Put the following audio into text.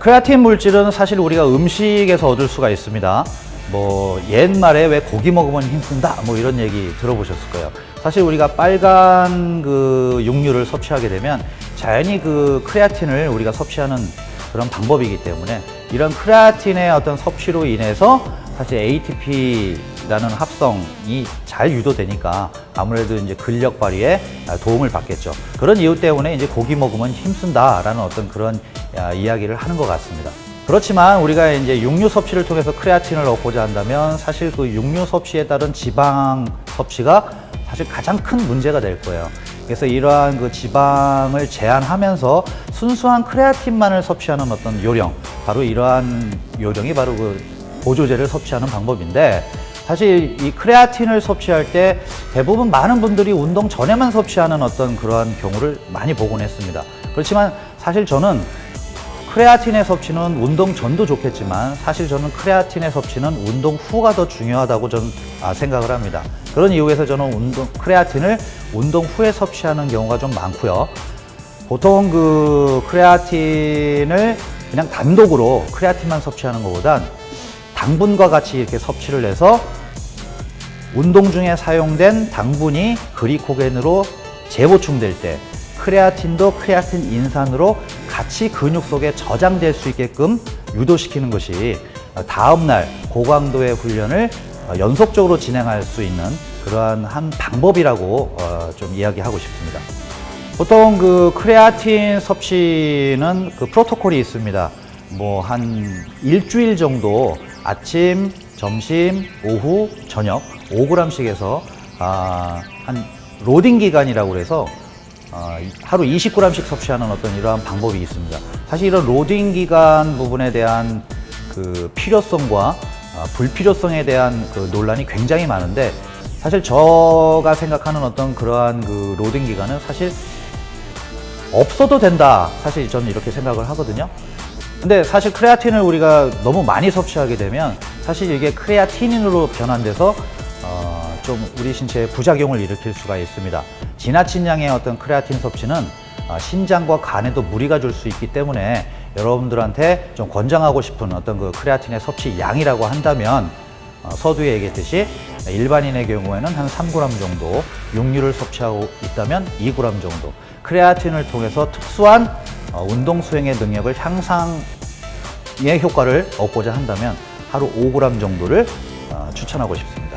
크레아틴 물질은 사실 우리가 음식에서 얻을 수가 있습니다. 뭐 옛말에 왜 고기 먹으면 힘쓴다 뭐 이런 얘기 들어보셨을 거예요. 사실 우리가 빨간 그 육류를 섭취하게 되면 자연히 그 크레아틴을 우리가 섭취하는 그런 방법이기 때문에 이런 크레아틴의 어떤 섭취로 인해서 사실 ATP라는 합성이 잘 유도되니까 아무래도 이제 근력 발휘에 도움을 받겠죠. 그런 이유 때문에 이제 고기 먹으면 힘쓴다라는 어떤 그런 야, 이야기를 하는 것 같습니다. 그렇지만 우리가 이제 육류 섭취를 통해서 크레아틴을 얻고자 한다면 사실 그 육류 섭취에 따른 지방 섭취가 사실 가장 큰 문제가 될 거예요. 그래서 이러한 그 지방을 제한하면서 순수한 크레아틴만을 섭취하는 어떤 요령, 바로 이러한 요령이 바로 그 보조제를 섭취하는 방법인데 사실 이 크레아틴을 섭취할 때 대부분 많은 분들이 운동 전에만 섭취하는 어떤 그러한 경우를 많이 보곤 했습니다. 그렇지만 사실 저는 크레아틴의 섭취는 운동 전도 좋겠지만 사실 저는 크레아틴의 섭취는 운동 후가 더 중요하다고 저는 아, 생각을 합니다. 그런 이유에서 저는 운동 크레아틴을 운동 후에 섭취하는 경우가 좀 많고요. 보통 그 크레아틴을 그냥 단독으로 크레아틴만 섭취하는 것보단 당분과 같이 이렇게 섭취를 해서 운동 중에 사용된 당분이 글리코겐으로 재보충될 때 크레아틴도 크레아틴 인산으로 같이 근육 속에 저장될 수 있게끔 유도시키는 것이 다음날 고강도의 훈련을 연속적으로 진행할 수 있는 그러한 한 방법이라고 어, 좀 이야기하고 싶습니다. 보통 그 크레아틴 섭취는 그 프로토콜이 있습니다. 뭐 한 일주일 정도 아침, 점심, 오후, 저녁 5g씩 해서 아, 한 로딩 기간이라고 그래서 아, 이- 하루 20g씩 섭취하는 어떤 이러한 방법이 있습니다. 사실 이런 로딩 기간 부분에 대한 그 필요성과 아, 불필요성에 대한 그 논란이 굉장히 많은데 사실 저가 생각하는 어떤 그러한 그 로딩 기간은 사실 없어도 된다. 사실 저는 이렇게 생각을 하거든요. 근데 사실 크레아틴을 우리가 너무 많이 섭취하게 되면 사실 이게 크레아티닌으로 변환돼서 어, 좀 우리 신체에 부작용을 일으킬 수가 있습니다. 지나친 양의 어떤 크레아틴 섭취는 어, 신장과 간에도 무리가 줄 수 있기 때문에 여러분들한테 좀 권장하고 싶은 어떤 그 크레아틴의 섭취 양이라고 한다면 어, 서두에 얘기했듯이 일반인의 경우에는 한 3g 정도, 육류를 섭취하고 있다면 2g 정도, 크레아틴을 통해서 특수한 어, 운동 수행의 능력을 향상의 효과를 얻고자 한다면 하루 5g 정도를 어, 추천하고 싶습니다.